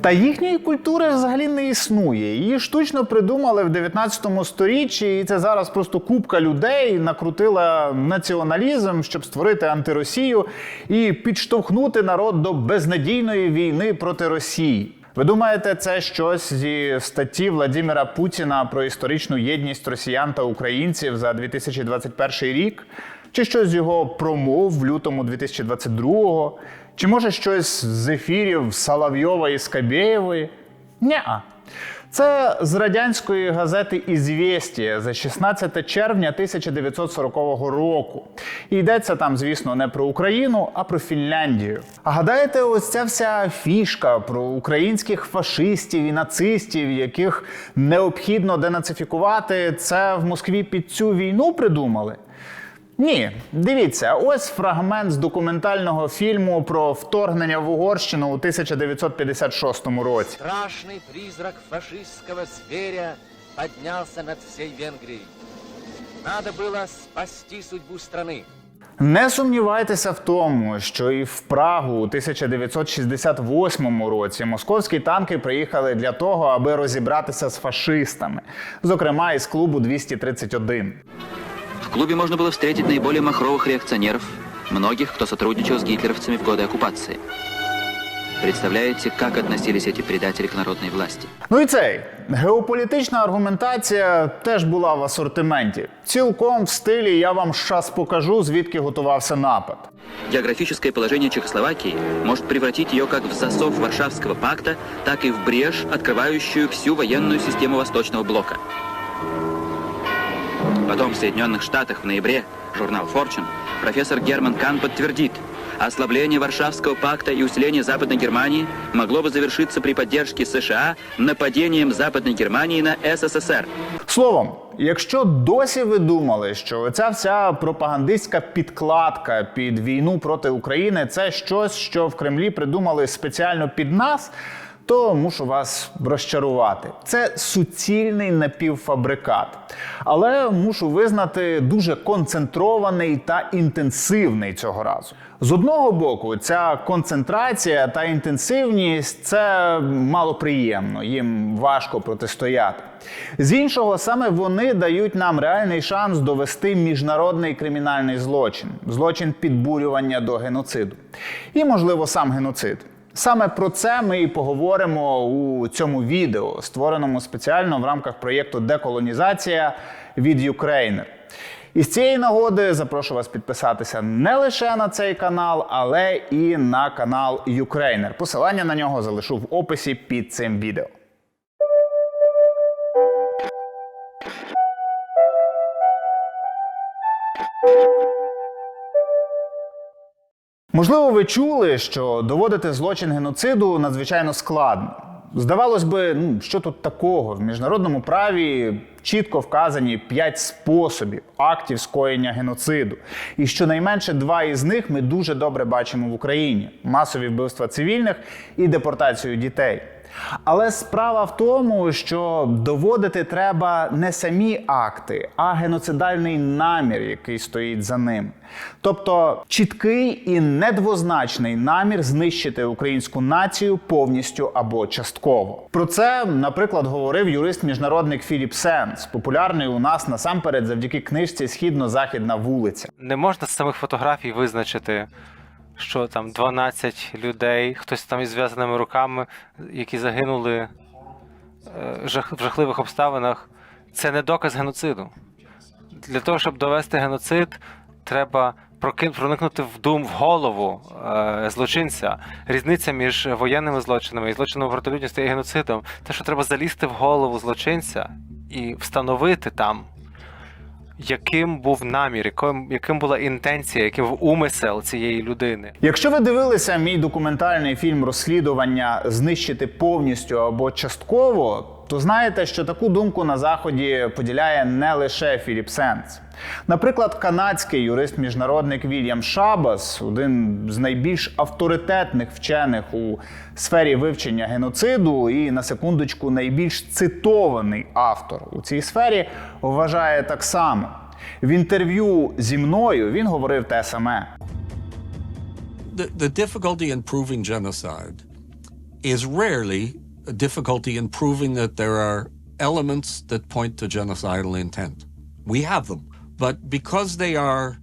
Та їхньої культури взагалі не існує. Її штучно придумали в 19 сторіччі, і це зараз просто купка людей накрутила націоналізм, щоб створити антиросію і підштовхнути народ до безнадійної війни проти Росії. Ви думаєте, це щось зі статті Владимира Путіна про історичну єдність росіян та українців за 2021 рік? Чи щось з його промов в лютому 2022-го? Чи може щось з ефірів Соловйова і Скабєєвої? Ня. Це з радянської газети «Ізвєстія» за 16 червня 1940 року. І йдеться там, звісно, не про Україну, а про Фінляндію. А гадаєте, ось ця вся фішка про українських фашистів і нацистів, яких необхідно денацифікувати, це в Москві під цю війну придумали? Ні, дивіться, ось фрагмент з документального фільму про вторгнення в Угорщину у 1956 році. Страшный призрак фашистского зверя поднялся над всей Венгрией. Надо было спасти судьбу страны. Не сумнівайтеся в тому, що і в Прагу у 1968 році московські танки приїхали для того, аби розібратися з фашистами, зокрема із клубу 231. В клубе можно было встретить наиболее махровых реакционеров, многих, кто сотрудничал с гитлеровцами в годы оккупации. Представляете, как относились эти предатели к народной власти? Ну і цей геополітична аргументація теж була в асортименті. Цілком в стилі я вам щас покажу, звідки готувався напад. Географическое положение Чехословакии может превратить ее как в засов Варшавского пакта, так и в брешь, открывающую всю военную систему Восточного блока. Потом в Соединенных Штатах в ноябре журнал Fortune профессор Герман Кан подтвердит, ослабление Варшавского пакта и усиление Западной Германии могло бы завершиться при поддержке США нападением Западной Германии на СССР. Словом, якщо досі ви думали, що ця вся пропагандистська підкладка під війну проти України це щось, що в Кремлі придумали спеціально під нас, то мушу вас розчарувати. Це суцільний напівфабрикат. Але мушу визнати дуже концентрований та інтенсивний цього разу. З одного боку, ця концентрація та інтенсивність це малоприємно, їм важко протистояти. З іншого, саме вони дають нам реальний шанс довести міжнародний кримінальний злочин, злочин підбурювання до геноциду. І, можливо, сам геноцид. Саме про це ми і поговоримо у цьому відео, створеному спеціально в рамках проєкту Деколонізація від Ukrainer. І з цієї нагоди запрошую вас підписатися не лише на цей канал, але і на канал Ukrainer. Посилання на нього залишу в описі під цим відео. Можливо, ви чули, що доводити злочин геноциду надзвичайно складно. Здавалось би, ну що тут такого? В міжнародному праві чітко вказані п'ять способів актів скоєння геноциду. І щонайменше два із них ми дуже добре бачимо в Україні: масові вбивства цивільних і депортацію дітей. Але справа в тому, що доводити треба не самі акти, а геноцидальний намір, який стоїть за ним. Тобто чіткий і недвозначний намір знищити українську націю повністю або частково. Про це, наприклад, говорив юрист-міжнародник Філіп Сенс, популярний у нас насамперед завдяки книжці Східно-Західна вулиця. Не можна з самих фотографій визначити, що там 12 людей, хтось там із зв'язаними руками, які загинули е, в жахливих обставинах. Це не доказ геноциду. Для того, щоб довести геноцид, треба проникнути в дум в голову е, злочинця. Різниця між воєнними злочинами і злочином проти людяності і геноцидом. Те, що треба залізти в голову злочинця і встановити там, яким був намір, яким, яким була інтенція, яким був умисел цієї людини. Якщо ви дивилися мій документальний фільм розслідування знищити повністю або частково, то знаєте, що таку думку на заході поділяє не лише Філіп Сенс. Наприклад, канадський юрист-міжнародник Вільям Шабас, один з найбільш авторитетних вчених у сфері вивчення геноциду, і на секундочку найбільш цитований автор у цій сфері, вважає так само. В інтерв'ю зі мною він говорив те саме. the, the difficulty in proving genocide is rarely difficulty in proving that there are elements that point to genocidal intent. We have them. But because they are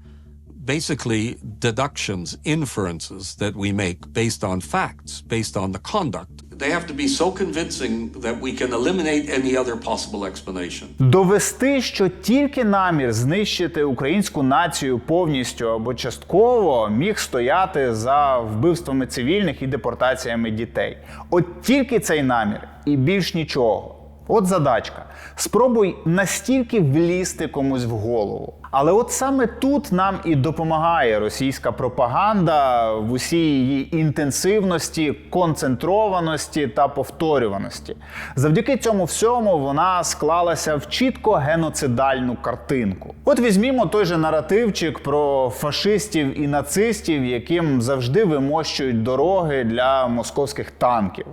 basically deductions, inferences that we make based on facts, based on the conduct, they have to be so convincing that we can eliminate any other possible explanation. Довести, що тільки намір знищити українську націю повністю або частково міг стояти за вбивствами цивільних і депортаціями дітей. От тільки цей намір і більш нічого. От задачка. Спробуй настільки влізти комусь в голову. Але от саме тут нам і допомагає російська пропаганда в усій її інтенсивності, концентрованості та повторюваності. Завдяки цьому всьому вона склалася в чітко геноцидальну картинку. От візьмімо той же наративчик про фашистів і нацистів, яким завжди вимощують дороги для московських танків.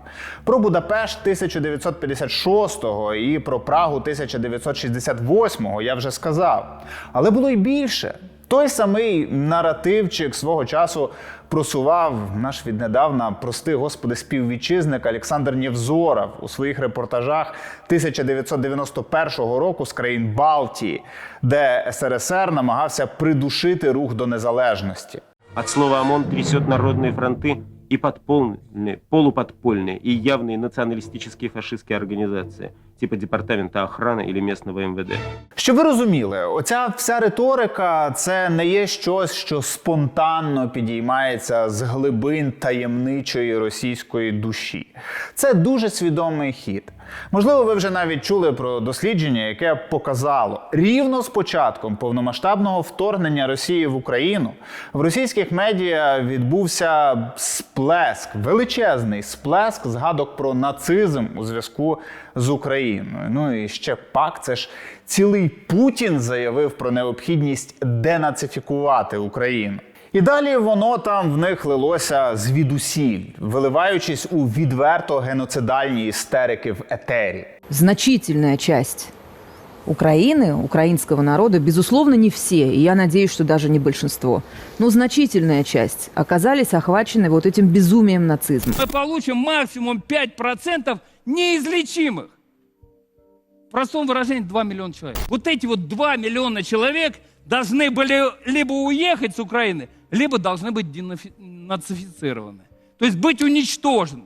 Про Будапешт 1956-го і про Прагу 1968-го я вже сказав. Але було й більше. Той самий наративчик свого часу просував наш віднедавна, прости господи, співвітчизник Олександр Нєвзоров у своїх репортажах 1991 року з країн Балтії, де СРСР намагався придушити рух до незалежності. От слова ОМОН трясет народные фронты и подпольные, полуподпольные и явные националистические фашистские организации, типа Департамента охраны или местного МВД. Щоб ви розуміли, оця вся риторика це не є щось, що спонтанно підіймається з глибин таємничої російської душі. Це дуже свідомий хід. Можливо, ви вже навіть чули про дослідження, яке показало рівно з початком повномасштабного вторгнення Росії в Україну в російських медіа відбувся сплеск, величезний сплеск згадок про нацизм у зв'язку з Україною. Ну і ще пак, це ж цілий Путін заявив про необхідність денацифікувати Україну. І далі воно там в них лилося звідусіль, виливаючись у відверто геноцидальні істерики в етері. значительная часть Украины, украинского народа, безусловно, не все, и я надеюсь, что даже не большинство, но значительная часть оказались охвачены вот этим безумием нацизма. мы получим максимум 5% неизлечимых. В простом выражении 2 миллиона человек. Вот эти вот 2 миллиона человек должны были либо уехать с Украины, либо должны быть денацифицированы. То есть быть уничтожены.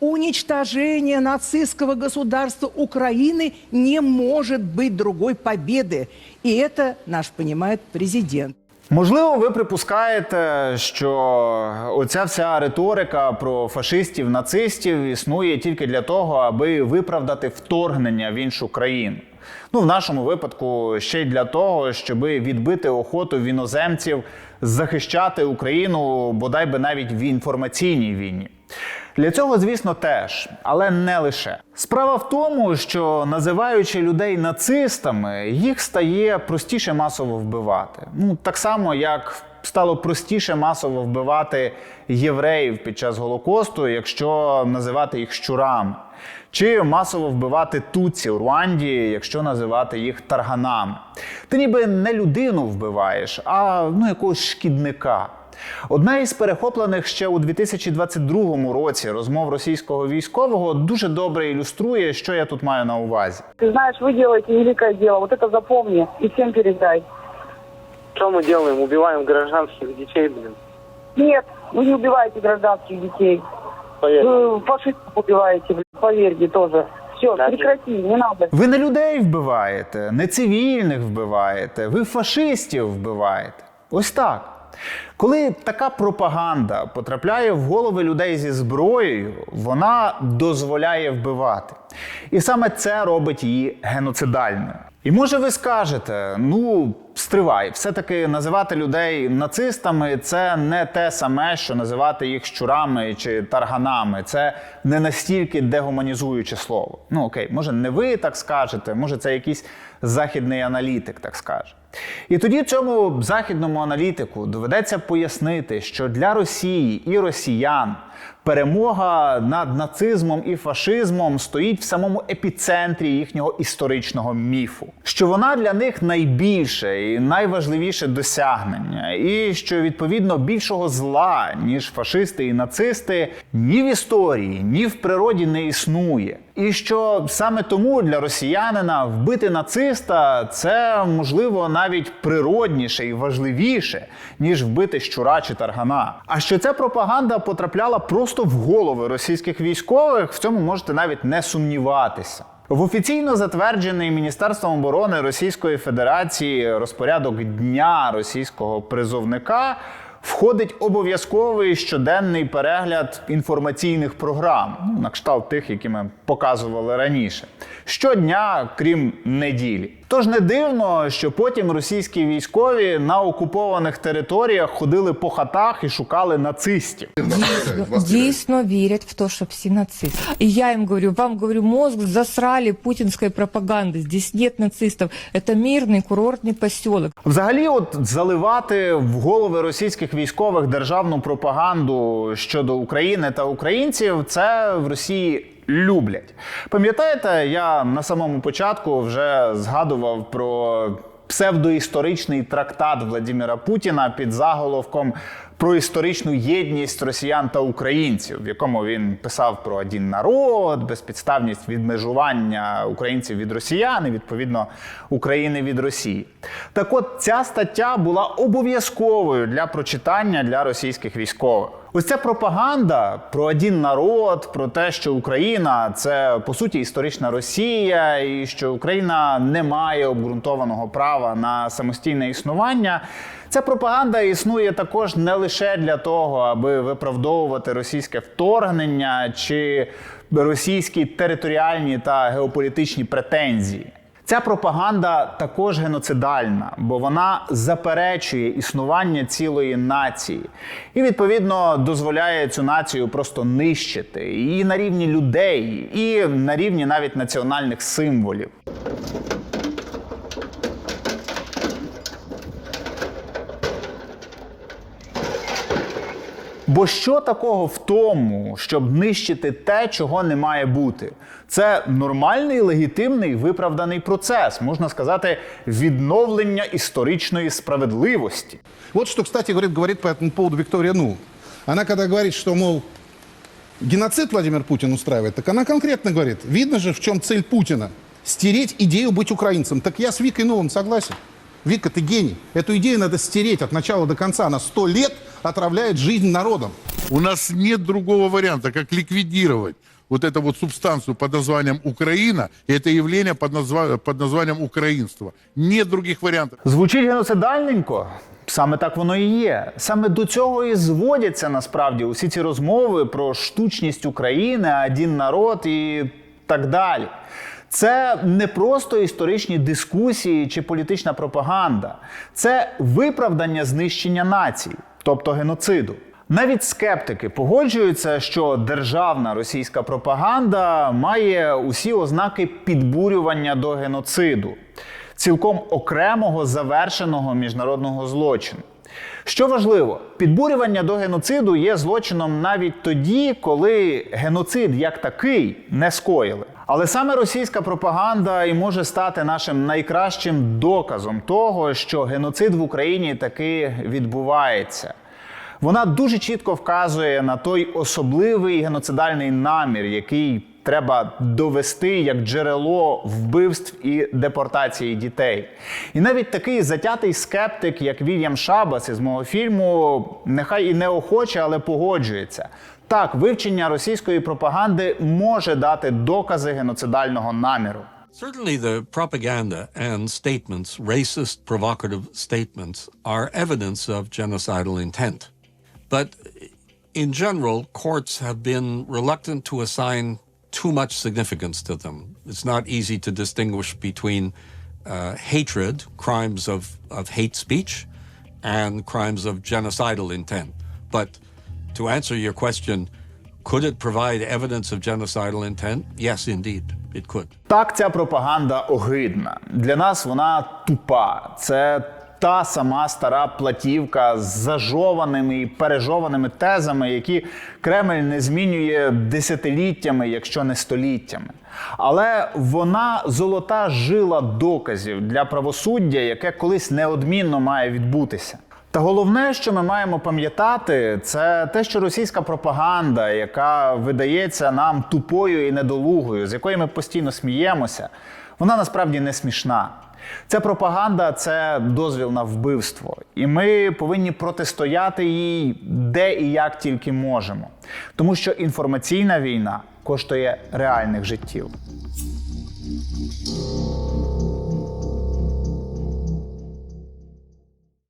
Уничтожение нацистского государства Украины не может быть другой победы. И это наш понимает президент. Можливо, ви припускаєте, що оця вся риторика про фашистів, нацистів існує тільки для того, аби виправдати вторгнення в іншу країну. Ну, в нашому випадку ще й для того, щоб відбити охоту в іноземців захищати Україну, бодай би навіть в інформаційній війні. Для цього, звісно, теж, але не лише. Справа в тому, що називаючи людей нацистами, їх стає простіше масово вбивати. Ну так само, як стало простіше масово вбивати євреїв під час Голокосту, якщо називати їх щурами, чи масово вбивати тутсі у Руанді, якщо називати їх тарганами. Ти ніби не людину вбиваєш, а ну якогось шкідника. Одна із перехоплених ще у 2022 році розмов російського військового дуже добре ілюструє, що я тут маю на увазі. Ты знаешь, вы делаете великое дело. Вот это запомни и всем передай. Что мы делаем? Убиваем гражданских детей, блин. Нет, вы не убиваете гражданских детей. Поверь. Вы фашистов убиваете, блин, поверьте тоже. Все, прекрати, не надо. Ви не людей вбиваєте, не цивільних вбиваєте, ви фашистів вбиваєте. Ось так. Коли така пропаганда потрапляє в голови людей зі зброєю, вона дозволяє вбивати. І саме це робить її геноцидальною. І може ви скажете, ну стривай, все-таки називати людей нацистами це не те саме, що називати їх щурами чи тарганами. Це не настільки дегуманізуюче слово. Ну окей, може не ви так скажете, може це якийсь західний аналітик так скаже. І тоді цьому західному аналітику доведеться пояснити, що для Росії і росіян Перемога над нацизмом і фашизмом стоїть в самому епіцентрі їхнього історичного міфу, що вона для них найбільше і найважливіше досягнення, і що відповідно більшого зла, ніж фашисти і нацисти, ні в історії, ні в природі не існує. І що саме тому для росіянина вбити нациста це можливо навіть природніше і важливіше, ніж вбити щура чи таргана. А що ця пропаганда потрапляла просто в голови російських військових, в цьому можете навіть не сумніватися. В офіційно затверджений Міністерством оборони Російської Федерації розпорядок дня російського призовника входить обов'язковий щоденний перегляд інформаційних програм, ну, на кшталт тих, які ми показували раніше, щодня, крім неділі. Тож не дивно, що потім російські військові на окупованих територіях ходили по хатах і шукали нацистів. Дійсно вірять в те, що всі нацисти. І я їм говорю, вам говорю, мозг засрали путінської пропаганди. Здесь нет нацистів. Це мирний курортний поселок. Взагалі, от заливати в голови російських військових державну пропаганду щодо України та українців, це в Росії люблять. Пам'ятаєте, я на самому початку вже згадував про псевдоісторичний трактат Владимира Путіна під заголовком про історичну єдність росіян та українців, в якому він писав про один народ, безпідставність відмежування українців від росіян і відповідно України від Росії. Так от ця стаття була обов'язковою для прочитання для російських військових. Ось ця пропаганда про один народ, про те, що Україна це по суті історична Росія, і що Україна не має обґрунтованого права на самостійне існування. Ця пропаганда існує також не лише для того, аби виправдовувати російське вторгнення чи російські територіальні та геополітичні претензії. Ця пропаганда також геноцидальна, бо вона заперечує існування цілої нації і відповідно дозволяє цю націю просто нищити і на рівні людей, і на рівні навіть національних символів. Бо що такого в тому, щоб нищити те, чого не має бути? Це нормальний, легітимний, виправданий процес, можна сказати, відновлення історичної справедливості. Вот что, кстати, говорит, говорит по этому поводу Виктория Ну. Она когда говорит, что, мол, геноцид Владимир Путин устраивает, так она конкретно говорит, видно же, в чем цель Путина. Стереть идею быть украинцем. Так я с Викой Новым согласен. Вика, ты гений. Эту идею надо стереть от начала до конца. Она сто лет отравляет жизнь народом. У нас нет другого варианта, как ликвидировать вот эту вот субстанцию под названием Украина и это явление под, назва- под названием украинство. Нет других вариантов. Звучить геноцидальненько. Саме так воно і є. Саме до цього і зводяться насправді усі ці розмови про штучність України, один народ і так далі. Це не просто історичні дискусії чи політична пропаганда, це виправдання знищення націй, тобто геноциду. Навіть скептики погоджуються, що державна російська пропаганда має усі ознаки підбурювання до геноциду, цілком окремого завершеного міжнародного злочину. Що важливо, підбурювання до геноциду є злочином навіть тоді, коли геноцид як такий не скоїли. Але саме російська пропаганда і може стати нашим найкращим доказом того, що геноцид в Україні таки відбувається. Вона дуже чітко вказує на той особливий геноцидальний намір, який треба довести як джерело вбивств і депортації дітей. І навіть такий затятий скептик, як Вільям Шабас із мого фільму, нехай і неохоче, але погоджується. Так, вивчення російської пропаганди може дати докази геноцидального наміру. Certainly, the propaganda and statements, racist, provocative statements, are evidence of genocidal intent. But in general, courts have been reluctant to assign too much significance to them. It's not easy to distinguish between uh, hatred, crimes of, of hate speech, and crimes of genocidal intent. But to answer your question, could it provide evidence of genocidal intent? Yes, indeed, it could. Так, ця пропаганда огидна. Для нас вона тупа. Це та сама стара платівка з зажованими і пережованими тезами, які Кремль не змінює десятиліттями, якщо не століттями. Але вона золота жила доказів для правосуддя, яке колись неодмінно має відбутися. Та головне, що ми маємо пам'ятати, це те, що російська пропаганда, яка видається нам тупою і недолугою, з якої ми постійно сміємося, вона насправді не смішна. Ця пропаганда це дозвіл на вбивство, і ми повинні протистояти їй де і як тільки можемо, тому що інформаційна війна коштує реальних життів.